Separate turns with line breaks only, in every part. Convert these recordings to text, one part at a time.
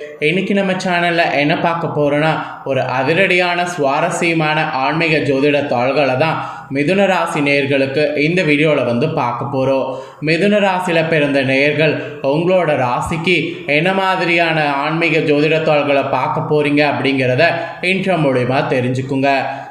இன்னைக்கு நம்ம சேனலில் என்ன பார்க்க போகிறோன்னா ஒரு அதிரடியான சுவாரஸ்யமான ஆன்மீக ஜோதிட தாள்களை தான் மிதுன ராசி நேயர்களுக்கு இந்த வீடியோவில் வந்து பார்க்க போகிறோம் மிதுன ராசியில் பிறந்த நேயர்கள் உங்களோட ராசிக்கு என்ன மாதிரியான ஆன்மீக ஜோதிடத்தாள்களை பார்க்க போகிறீங்க அப்படிங்கிறத இன்ட்ரோ மூலிமா தெரிஞ்சுக்குங்க.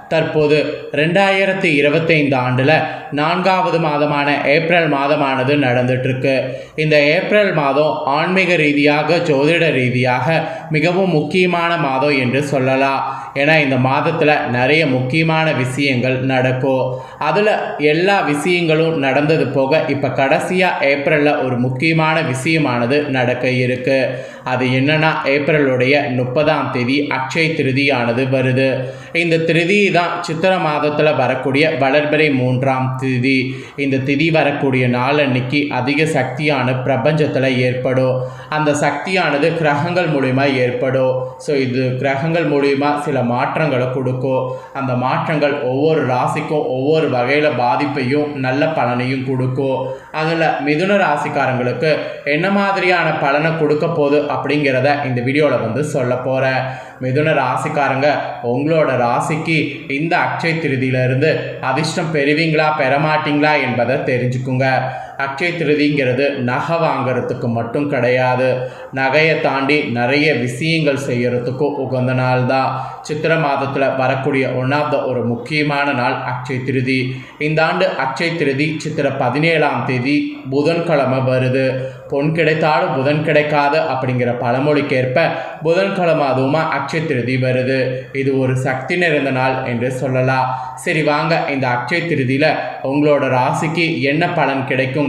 தற்போது ரெண்டாயிரத்தி இருபத்தைந்து ஆண்டில் நான்காவது மாதமான ஏப்ரல் மாதமானது நடந்துட்டுருக்கு. இந்த ஏப்ரல் மாதம் ஆன்மீக ரீதியாக ஜோதிட ரீதியாக மிகவும் முக்கியமான மாதம் என்று சொல்லலாம். ஏன்னா இந்த மாதத்தில் நிறைய முக்கியமான விஷயங்கள் நடக்கும். அதில் எல்லா விஷயங்களும் நடந்தது போக இப்போ கடைசியாக ஏப்ரலில் ஒரு முக்கியமான விஷயமானது நடக்க இருக்குது அது என்னென்னா ஏப்ரலுடைய முப்பதாம் தேதி அக்ஷய திருதியானது வருது. இந்த திருதி தான் சித்திர மாதத்தில் வரக்கூடிய வளர்பிறை மூன்றாம் திதி. இந்த திதி வரக்கூடிய நாள் அன்னைக்கு அதிக சக்தியான பிரபஞ்சத்தில் ஏற்படும். அந்த சக்தியானது கிரகங்கள் மூலிமா ஏற்படும். ஸோ இது கிரகங்கள் மூலிமா சில மாற்றங்களை கொடுக்கும். அந்த மாற்றங்கள் ஒவ்வொரு ராசிக்கும் ஒவ்வொரு வகையில் பாதிப்பையும் நல்ல பலனையும் கொடுக்கும். அதில் மிதுன ராசிக்காரங்களுக்கு என்ன மாதிரியான பலனை கொடுக்க போகுது அப்படிங்கிறத இந்த வீடியோவில் வந்து சொல்ல போகிறேன் மிதுன ராசிக்காரங்க உங்களோட ராசிக்கு இந்த அக்ஷய திருதியிலிருந்து அதிர்ஷ்டம் பெறுவீங்களா பெறமாட்டீங்களா என்பதை தெரிஞ்சுக்குங்க. அக்ஷய திருதிங்கிறது நகை வாங்குறதுக்கு மட்டும் கிடையாது. நகையை தாண்டி நிறைய விஷயங்கள் செய்கிறதுக்கும் உகந்த நாள் தான் சித்திர மாதத்தில் வரக்கூடிய ஒன் ஆஃப் த ஒரு முக்கியமான நாள் அக்ஷய திருதி. இந்த ஆண்டு அக்ஷய திருதி சித்திர பதினேழாம் தேதி புதன்கிழமை வருது. பொன் கிடைத்தாலும் புதன் கிடைக்காது அப்படிங்கிற பழமொழிக்கேற்ப புதன்கிழமை அதுவுமா அக்ஷய திருதி வருது. இது ஒரு சக்தி நிறைந்த நாள் என்று சொல்லலாம். சரி வாங்க இந்த அக்ஷய திருதியில் உங்களோட ராசிக்கு என்ன பலன்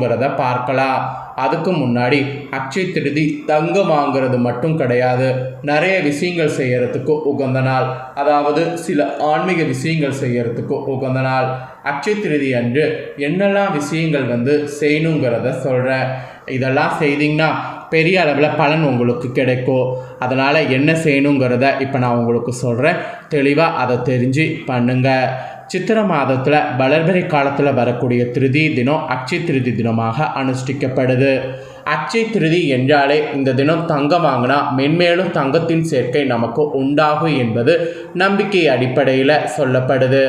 கிடைக்குங்கிறத பார்க்கலாம். அதுக்கு முன்னாடி அக்ஷய திருதி தங்கம் வாங்குறது மட்டும் கிடையாது. நிறைய விஷயங்கள் செய்யறதுக்கு உகந்த நாள். அதாவது சில ஆன்மீக விஷயங்கள் செய்யறதுக்கு உகந்த நாள். அக்ஷய திருதி அன்று என்னெல்லாம் விஷயங்கள் வந்து செய்யணுங்கிறத சொல்கிறேன் இதெல்லாம் செய்தீங்கன்னா பெரிய அளவில் பலன் உங்களுக்கு கிடைக்கும். அதனால் என்ன செய்யணுங்கிறத இப்போ நான் உங்களுக்கு சொல்கிறேன் தெளிவாக அதை தெரிஞ்சு பண்ணுங்கள் சித்திர மாதத்தில் வளர்பிறை காலத்தில் வரக்கூடிய திருதி தினம் அக்ஷய திருதி தினமாக அனுஷ்டிக்கப்படுது. அச்சை திருதி என்றாலே இந்த தினம் தங்கம் வாங்கினா மென்மேலும் தங்கத்தின் சேர்க்கை நமக்கு உண்டாகும் என்பது நம்பிக்கை அடிப்படையில் சொல்லப்படுது.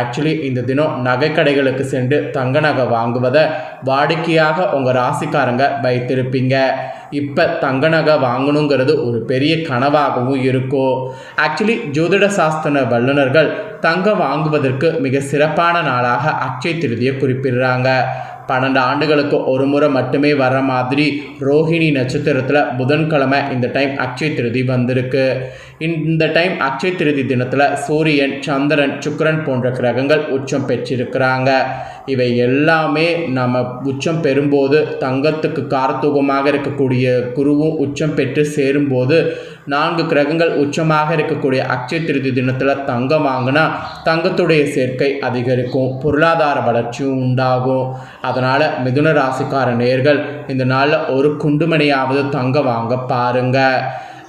ஆக்சுவலி இந்த தினம் நகைக்கடைகளுக்கு சென்று தங்க நகை வாங்குவதை வாடிக்கையாக உங்கள் ராசிக்காரங்க வைத்திருப்பீங்க. இப்போ தங்க நகை வாங்கணுங்கிறது ஒரு பெரிய கனவாகவும் இருக்கும். ஆக்சுவலி ஜோதிட சாஸ்திர வல்லுநர்கள் தங்கம் வாங்குவதற்கு மிக சிறப்பான நாளாக அக்ஷய திருதியை குறிப்பிடுறாங்க. பன்னெண்டு ஆண்டுகளுக்கு ஒரு முறை மட்டுமே வர மாதிரி ரோஹிணி நட்சத்திரத்தில் புதன்கிழமை இந்த டைம் அக்ஷய திருதி வந்திருக்கு. இந்த டைம் அக்ஷய திருதி தினத்தில் சூரியன் சந்திரன் சுக்கரன் போன்ற கிரகங்கள் உச்சம் பெற்றிருக்கிறாங்க. இவை எல்லாமே நம்ம உச்சம் பெறும்போது தங்கத்துக்கு காரத்துவமாக இருக்கக்கூடிய குருவும் உச்சம் பெற்று சேரும்போது நான்கு கிரகங்கள் உச்சமாக இருக்கக்கூடிய அக்ஷய திருதி தினத்தில் தங்கம் வாங்கினா தங்கத்துடைய சேர்க்கை அதிகரிக்கும் பொருளாதார வளர்ச்சியும் உண்டாகும். அதனால் மிதுன ராசிக்கார நேர்கள் இந்த நாளில் ஒரு குண்டுமணியாவது தங்கம் வாங்க பாருங்கள்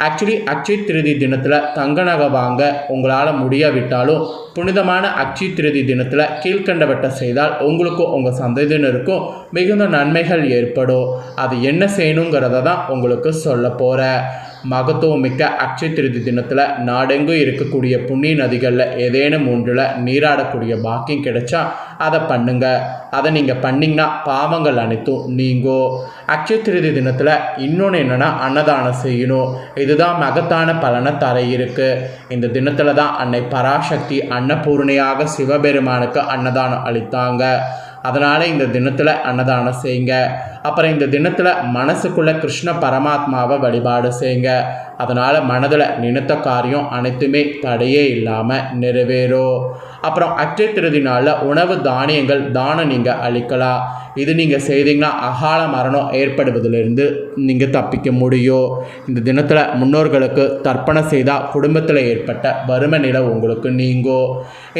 ஆக்சுவலி அக்ஷய திருதி தினத்தில் தங்க நகை வாங்க உங்களால் முடியாவிட்டாலும் புனிதமான அக்ஷய திருதி தினத்தில் கீழ்கண்டவற்றை செய்தால் உங்களுக்கும் உங்கள் சந்ததியினருக்கும் மிகுந்த நன்மைகள் ஏற்படும். அது என்ன செய்யணுங்கிறத தான் உங்களுக்கு சொல்ல போகிறேன் மகத்துவமிக்க அக்ஷய திருதி தினத்தில் நாடெங்கும் இருக்கக்கூடிய புண்ணிய நதிகளில் ஏதேனும் ஒன்றில் நீராடக்கூடிய பாக்கியம் கிடைச்சா அதை பண்ணுங்க. அதை நீங்கள் பண்ணிங்கன்னா பாவங்கள் அனைத்தும் நீங்கோ. அக்ஷய திருதி தினத்தில் இன்னொன்று என்னென்னா அன்னதானம் செய்யணும். இதுதான் மகத்தான பலனை தர இருக்குது இந்த தினத்தில் தான் அன்னை பராசக்தி அன்னபூர்ணையாக சிவபெருமானுக்கு அன்னதானம் அளித்தாங்க. அதனால் இந்த தினத்தில் அன்னதானம் செய்யுங்க. அப்புறம் இந்த தினத்தில் மனசுக்குள்ளே கிருஷ்ண பரமாத்மாவை வழிபாடு செய்யுங்க. அதனால் மனதில் நினைத்த காரியம் அனைத்துமே தடையே இல்லாமல் நிறைவேறும். அப்புறம் அக்ஷய திருதி நாளில் உணவு தானியங்கள் தானம் நீங்கள் அளிக்கலாம். இது நீங்கள் செய்தீங்கன்னா அகால மரணம் ஏற்படுவதிலிருந்து நீங்கள் தப்பிக்க முடியும். இந்த தினத்தில் முன்னோர்களுக்கு தர்ப்பணம் செய்தால் குடும்பத்தில் ஏற்பட்ட வறுமை நிலை உங்களுக்கு நீங்கும்.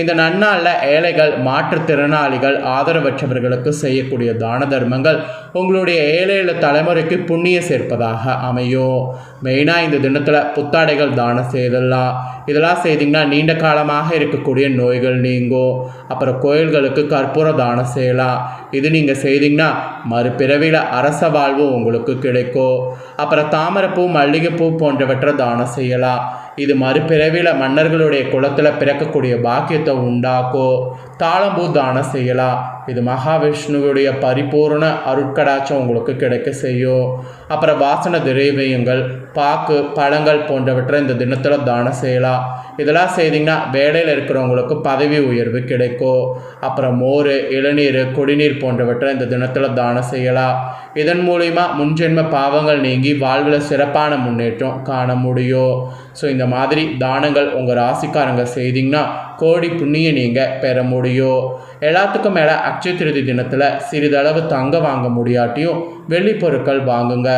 இந்த நன்னாளில் ஏழைகள் மாற்றுத்திறனாளிகள் ஆதரவற்றவர்களுக்கு செய்யக்கூடிய தான தர்மங்கள் உங்களுடைய ஏழை தலைமுறைக்கு புண்ணியம் சேர்ப்பதாக அமையும். மெயினாக இந்த தினத்தில் புத்தாடைகள் தானம் செய்தலாம். இதெல்லாம் செய்தீங்கன்னா நீண்ட காலமாக இருக்கக்கூடிய நோய்கள் நீங்கும் அப்புறம் கோயில்களுக்கு கற்பூர தானம் செய்யலாம் இது நீங்கள் செய்தீங்கன்னா மறுபிறவியில் அரச வாழ்வு உங்களுக்கு கிடைக்கும் அப்புறம் தாமரைப்பூ மல்லிகைப்பூ போன்றவற்றை தானம் செய்யலாம். இது மறுபிறவியில் மன்னர்களுடைய குலத்தில் பிறக்கக்கூடிய பாக்கியத்தை உண்டாக்கும் தாளம்பூ தானம் செய்யலாம் இது மகாவிஷ்ணுவுடைய பரிபூர்ண அருட்கடாச்சம் உங்களுக்கு கிடைக்க செய்யும் அப்புறம் வாசன திரைவியங்கள் பாக்கு பழங்கள் போன்றவற்றை இந்த தினத்தில் தானம் செய்யலாம் இதெல்லாம் செய்தீங்கன்னா வேலையில் இருக்கிறவங்களுக்கு பதவி உயர்வு கிடைக்கும் அப்புறம் மோர் இளநீர் குடிநீர் போன்றவற்றை இந்த தினத்தில் தானம் செய்யலாம் இதன் மூலிமா முன்ஜென்ம பாவங்கள் நீங்கி வாழ்வில் சிறப்பான முன்னேற்றம் காண முடியும் ஸோ இந்த மாதிரி தானங்கள் உங்கள் ராசிக்காரங்க செய்தீங்கன்னா கோடி புண்ணியம் நீங்கள் பெற முடியும். எல்லாத்துக்கும் மேலே அக்ஷய திருதி தினத்தில் சிறிதளவு தங்க வாங்க முடியாட்டியும் வெள்ளி பொருட்கள் வாங்குங்க.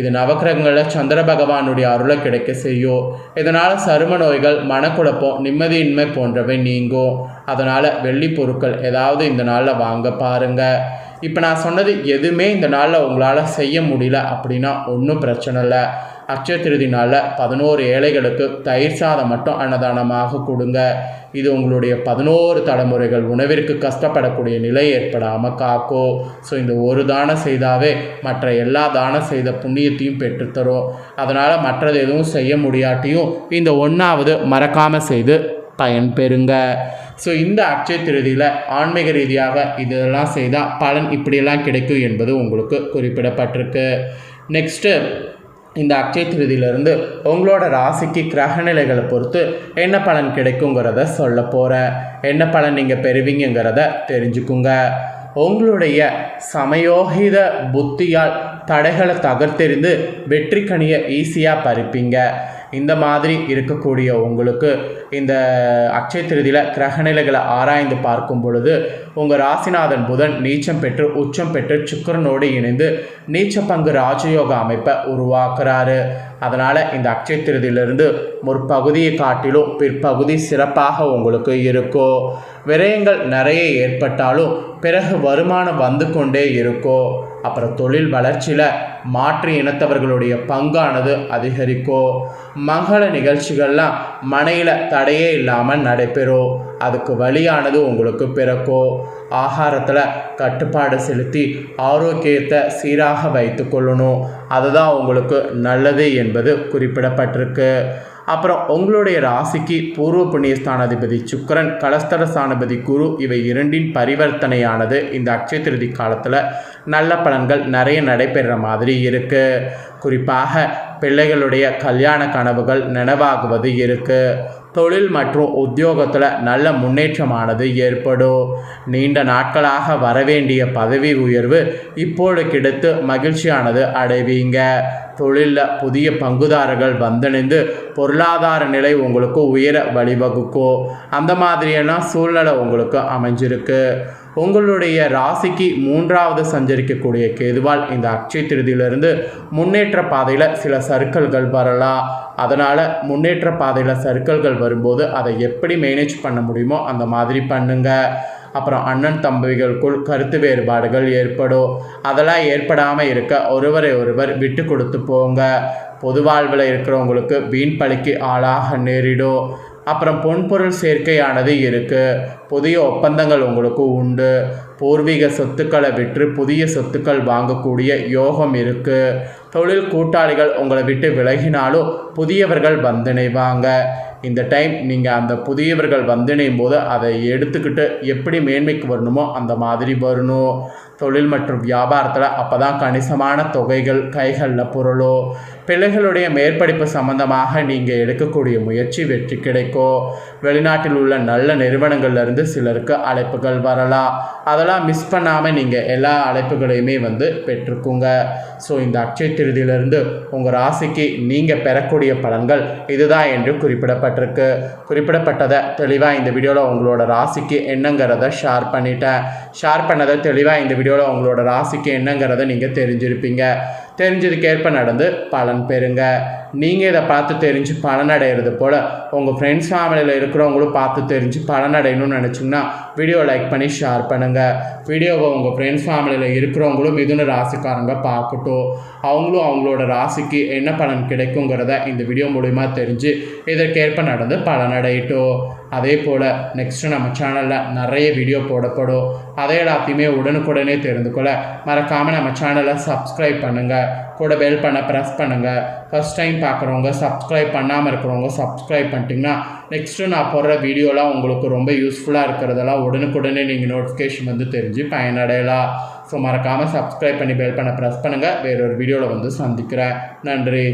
இது நவக்கிரகங்களில் சந்திர பகவானுடைய அருளை கிடைக்க செய்யும். இதனால் சரும நோய்கள் மனக்குழப்பம் நிம்மதியின்மை போன்றவை நீங்கும். அதனால் வெள்ளி பொருட்கள் ஏதாவது இந்த நாளில் வாங்க பாருங்கள் இப்போ நான் சொன்னது எதுவுமே இந்த நாளில் உங்களால் செய்ய முடியல அப்படின்னா ஒன்றும் பிரச்சனை இல்லை. அக்ஷய திருதி நாளில் பதினோரு ஏழைகளுக்கு தயிர் சாதம் மட்டும் அன்னதானமாக கொடுங்க. இது உங்களுடைய பதினோரு தலைமுறைகள் உணவிற்கு கஷ்டப்படக்கூடிய நிலை ஏற்படாமல் காக்கும் ஸோ இந்த ஒரு தானம் செய்தாவே மற்ற எல்லா தானம் செய்த புண்ணியத்தையும் பெற்றுத்தரும் அதனால் மற்றது எதுவும் செய்ய முடியாட்டியும் இந்த ஒன்றாவது மறக்காமல் செய்து பயன் பெறுங்க. ஸோ இந்த அக்ஷய திருதியில் ஆன்மீக ரீதியாக இதெல்லாம் செய்தால் பலன் இப்படியெல்லாம் கிடைக்கும் என்பது உங்களுக்கு குறிப்பிடப்பட்டிருக்கு. நெக்ஸ்ட்டு இந்த அக்ஷய திருதியிலிருந்து உங்களோட ராசிக்கு கிரகநிலைகளை பொறுத்து என்ன பலன் கிடைக்குங்கிறத சொல்ல போகிறேன் என்ன பலன் நீங்கள் பெறுவீங்கிறத தெரிஞ்சுக்குங்க. உங்களுடைய சமயோகித புத்தியால் தடைகளை தகர்த்தெறிந்து வெற்றி கனியை ஈஸியாக பறிப்பீங்க. இந்த மாதிரி இருக்கக்கூடிய உங்களுக்கு இந்த அக்ஷய திருதியில் கிரகநிலைகளை ஆராய்ந்து பார்க்கும் பொழுது உங்கள் ராசிநாதன் புதன் நீச்சம் பெற்று உச்சம் பெற்று சுக்கரனோடு இணைந்து நீச்ச பங்கு ராஜயோக அமைப்பை உருவாக்குறாரு. அதனால் இந்த அக்ஷய திருதியிலிருந்து முற்பகுதியை காட்டிலும் பிற்பகுதி சிறப்பாக உங்களுக்கு இருக்கும் விரயங்கள் நிறைய ஏற்பட்டாலும் பிறகு வருமானம் வந்து கொண்டே இருக்கும் அப்புறம் தொழில் வளர்ச்சியில் மாற்று இனத்தவர்களுடைய பங்கானது அதிகரிக்கும். மங்கள நிகழ்ச்சிகள்லாம் மனையில் தடையே இல்லாமல் நடைபெறும். அதுக்கு வழியானது உங்களுக்கு பிறக்கும். ஆகாரத்தில் கட்டுப்பாடு செலுத்தி ஆரோக்கியத்தை சீராக வைத்து கொள்ளணும். அதுதான் உங்களுக்கு நல்லது என்பது குறிப்பிடப்பட்டிருக்கு. அப்புறம் உங்களுடைய ராசிக்கு பூர்வ புண்ணிய ஸ்தானாதிபதி சுக்கரன் கலஸ்தர ஸ்தானாதிபதி குரு இவை இரண்டின் பரிவர்த்தனையானது. இந்த அக்ஷய திருதி காலத்தில் நல்ல பலன்கள் நிறைய நடைபெறுற மாதிரி இருக்குது குறிப்பாக பிள்ளைகளுடைய கல்யாண கனவுகள் நினைவாகுவது இருக்குது தொழில் மற்றும் உத்தியோகத்தில் நல்ல முன்னேற்றமானது ஏற்படும். நீண்ட நாட்களாக வரவேண்டிய பதவி உயர்வு இப்போது கிடைத்து மகிழ்ச்சியானது அடைவீங்க. தொழிலில் புதிய பங்குதாரர்கள் வந்தணிந்து பொருளாதார நிலை உங்களுக்கு உயர வழிவகுக்கும் அந்த மாதிரியான சூழ்நிலை உங்களுக்கு அமைஞ்சிருக்கு. உங்களுடைய ராசிக்கு மூன்றாவது சஞ்சரிக்கக்கூடிய கேதுவால் இந்த அக்ஷய திருதியிலிருந்து முன்னேற்ற பாதையில் சில சர்க்கிள்கள் வரலாம். அதனால் முன்னேற்ற பாதையில் சர்க்கிள்கள் வரும்போது அதை எப்படி மேனேஜ் பண்ண முடியுமோ அந்த மாதிரி பண்ணுங்கள் அப்புறம் அண்ணன் தம்பிகளுக்குள் கருத்து வேறுபாடுகள் ஏற்படும். அதெல்லாம் ஏற்படாமல் இருக்க ஒருவரை ஒருவர் விட்டு கொடுத்து போங்க. பொது வாழ்வில் இருக்கிறவங்களுக்கு வீண் பழிக்கு ஆளாக நேரிடும். அப்புறம் பொன்பொருள் சேர்க்கையானது இருக்குது புதிய ஒப்பந்தங்கள் உங்களுக்கு உண்டு. பூர்வீக சொத்துக்களை விற்று புதிய சொத்துக்கள் வாங்கக்கூடிய யோகம் இருக்குது தொழில் கூட்டாளிகள் உங்களை விட்டு விலகினாலும் புதியவர்கள் வந்திணைவாங்க இந்த டைம் நீங்கள் அந்த புதியவர்கள் வந்திணையும் போது அதை எடுத்துக்கிட்டு எப்படி மேன்மைக்கு வரணுமோ அந்த மாதிரி வரணும். தொழில் மற்றும் வியாபாரத்தில் அப்போ தான் கணிசமான தொகைகள் கைகளில் பொருளோ பிள்ளைகளுடைய மேற்படிப்பு சம்பந்தமாக நீங்கள் எடுக்கக்கூடிய முயற்சி வெற்றி கிடைக்கும் வெளிநாட்டில் உள்ள நல்ல நிறுவனங்கள்லேருந்து சிலருக்கு அழைப்புகள் வரலாம். அதெல்லாம் மிஸ் பண்ணாமல் நீங்கள் எல்லா அழைப்புகளையுமே வந்து பெற்றுக்குங்க. ஸோ இந்த அக்ஷய திருதியிலிருந்து உங்கள் ராசிக்கு நீங்கள் பெறக்கூடிய பலன்கள் இதுதான் என்று குறிப்பிடப்பட்டிருக்கு. குறிப்பிடப்பட்டதை தெளிவாக இந்த வீடியோவில் உங்களோட ராசிக்கு என்னங்கிறத ஷேர் பண்ணிட்டேன். ஷேர் பண்ணதை தெளிவாக இந்த வீடியோ வீடியோவில் உங்களோட ராசிக்கு என்னங்கிறத நீங்கள் தெரிஞ்சிருப்பீங்க. தெரிஞ்சதுக்கேற்ப நடந்து பலன் பெறுங்க. நீங்கள் இதை பார்த்து தெரிஞ்சு பலனடைகிறது போல் உங்கள் ஃப்ரெண்ட்ஸ் ஃபேமிலியில் இருக்கிறவங்களும் பார்த்து தெரிஞ்சு பலனடையணும்னு நினச்சிங்கன்னா வீடியோ லைக் பண்ணி ஷேர் பண்ணுங்கள் வீடியோவை உங்கள் ஃப்ரெண்ட்ஸ் ஃபேமிலியில் இருக்கிறவங்களும் மிதுன ராசிக்காரங்க பார்க்கட்டும். அவங்களும் அவங்களோட ராசிக்கு என்ன பலன் கிடைக்குங்கிறத இந்த வீடியோ மூலிமா தெரிஞ்சு இதற்கேற்ப நடந்து பலனடையட்டும் அதே போல் நெக்ஸ்ட்டு நம்ம சேனலில் நிறைய வீடியோ போடப்படும். அதை எல்லாத்தையுமே உடனுக்குடனே தெரிந்து கொள்ள மறக்காமல் நம்ம சேனலை சப்ஸ்கிரைப் பண்ணுங்கள் கூட பெல் பண்ண ப்ரெஸ் பண்ணுங்கள் ஃபஸ்ட் டைம் பார்க்குறவங்க சப்ஸ்கிரைப் பண்ணாமல் இருக்கிறவங்க சப்ஸ்கிரைப் பண்ணிட்டீங்கன்னா நெக்ஸ்ட்டு நான் போடுற வீடியோலாம் உங்களுக்கு ரொம்ப யூஸ்ஃபுல்லாக இருக்கிறதெல்லாம் உடனுக்குடனே நீங்கள் நோட்டிஃபிகேஷன் வந்து தெரிஞ்சு பயனடையலாம். ஸோ மறக்காமல் சப்ஸ்கிரைப் பண்ணி பெல் பண்ண ப்ரெஸ் பண்ணுங்கள் வேறொரு வீடியோவில் வந்து சந்திக்கிறேன். நன்றி.